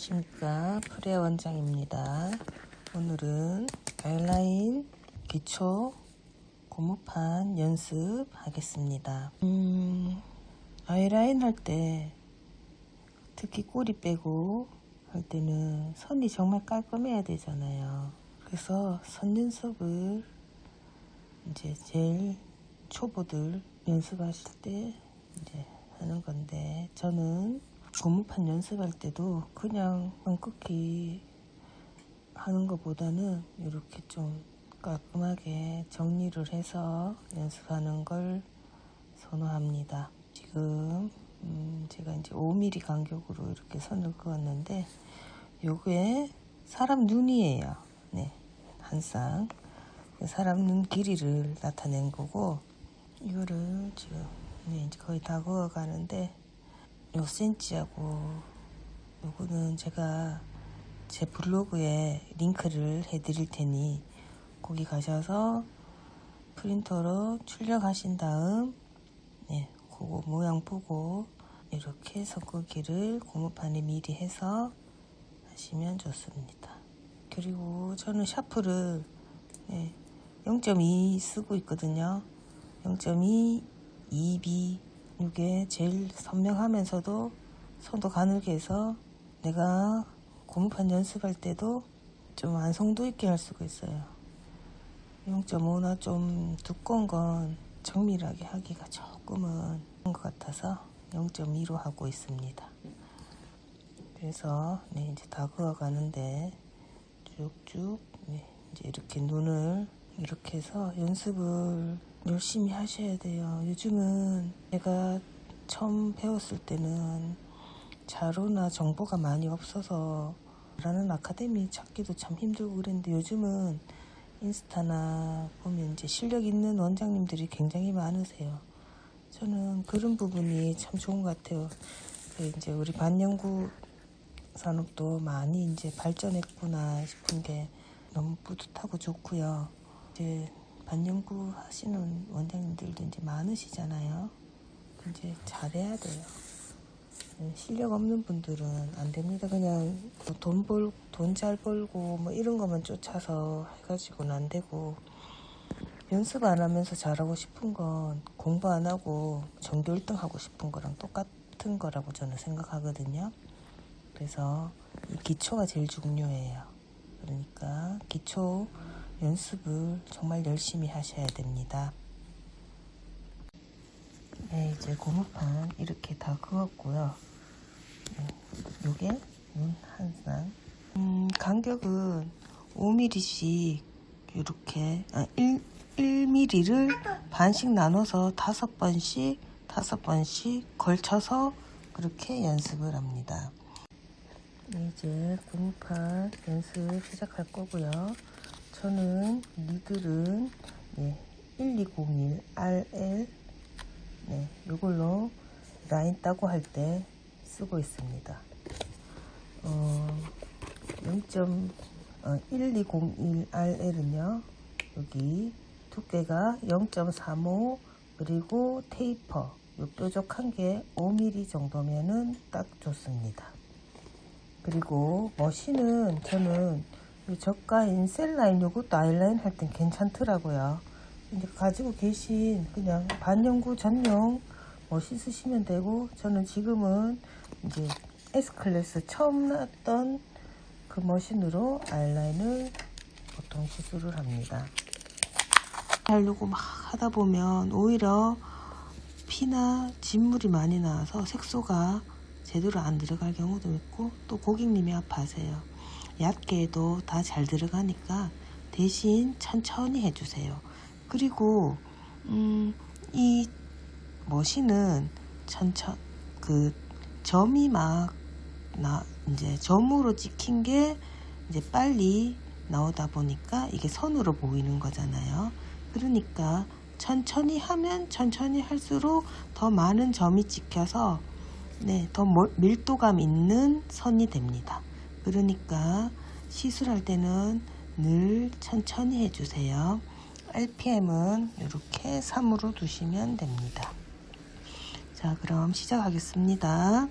안녕하십니까 프레 원장입니다. 오늘은 아이라인 기초 고무판 연습 하겠습니다. 음, 아이라인 할 때 특히 꼬리 빼고 할 때는 선이 정말 깔끔해야 되잖아요. 그래서 선 연습을 이제 제일 초보들 연습하실 때 이제 하는 건데 저는 고무판 연습할 때도 그냥 엉끄기 하는 것보다는 이렇게 좀 깔끔하게 정리를 해서 연습하는 걸 선호합니다. 지금 음 제가 이제 5mm 간격으로 이렇게 선을 그었는데 요게 사람 눈이에요. 네, 한 쌍. 사람 눈 길이를 나타낸 거고 이거를 지금 네, 이제 거의 다 그어 가는데 요 센치하고 요거는 제가 제 블로그에 링크를 해드릴 테니 거기 가셔서 프린터로 출력하신 다음 네, 그거 모양 보고 이렇게 섞기를 고무판에 미리 해서 하시면 좋습니다. 그리고 저는 샤프를 네, 0.2 쓰고 있거든요. 0.2 2B 이게 제일 선명하면서도 손도 가늘게 해서 내가 고무판 연습할 때도 좀 완성도 있게 할 수가 있어요. 0.5나 좀 두꺼운 건 정밀하게 하기가 조금은 한것 같아서 0.2로 하고 있습니다. 그래서 네, 이제 다 그어 가는데 쭉쭉 네, 이제 이렇게 눈을 이렇게 해서 연습을 열심히 하셔야 돼요. 요즘은 제가 처음 배웠을 때는 자료나 정보가 많이 없어서 라는 아카데미 찾기도 참 힘들고 그랬는데 요즘은 인스타나 보면 이제 실력 있는 원장님들이 굉장히 많으세요. 저는 그런 부분이 참 좋은 것 같아요. 그 이제 우리 반영구 산업도 많이 이제 발전했구나 싶은 게 너무 뿌듯하고 좋고요. 이제 반영구 하시는 원장님들도 이제 많으시잖아요. 이제 잘해야 돼요. 실력 없는 분들은 안 됩니다. 그냥 돈 벌, 돈 잘 벌고 뭐 이런 것만 쫓아서 해가지고는 안 되고 연습 안 하면서 잘하고 싶은 건 공부 안 하고 전교 1등 하고 싶은 거랑 똑같은 거라고 저는 생각하거든요. 그래서 이 기초가 제일 중요해요. 그러니까 기초 연습을 정말 열심히 하셔야 됩니다. 네, 이제 고무판 이렇게 다 그었고요. 네, 요게 눈 한 쌍. 음, 간격은 5mm씩 이렇게 아, 1, 1mm를 반씩 나눠서 다섯 번씩 다섯 번씩 걸쳐서 그렇게 연습을 합니다. 네, 이제 고무판 연습 시작할 거고요. 저는 니들은 네, 1201 RL 네, 이걸로 라인 따고 할 때 쓰고 있습니다. 어, 0.1201RL은요, 여기 두께가 0.35 그리고 테이퍼, 요 뾰족한 게 5mm 정도면은 딱 좋습니다. 그리고 머신은 저는 이 저가 인 셀 라인 요것도 아이라인 할 땐 괜찮더라고요. 이제 가지고 계신 그냥 반영구 전용 머신 쓰시면 되고 저는 지금은 이제 S클래스 처음 났던 그 머신으로 아이라인을 보통 시술을 합니다. 하려고 막 하다 보면 오히려 피나 진물이 많이 나와서 색소가 제대로 안 들어갈 경우도 있고 또 고객님이 아파하세요. 얕게 해도 다 잘 들어가니까 대신 천천히 해주세요. 그리고 음, 이 머신은 천천 그 점이 막 나 이제 점으로 찍힌 게 이제 빨리 나오다 보니까 이게 선으로 보이는 거잖아요. 그러니까 천천히 하면 천천히 할수록 더 많은 점이 찍혀서 네, 더 밀도감 있는 선이 됩니다. 그러니까 시술할 때는 늘 천천히 해주세요. RPM은 이렇게 3으로 두시면 됩니다. 자, 그럼 시작하겠습니다.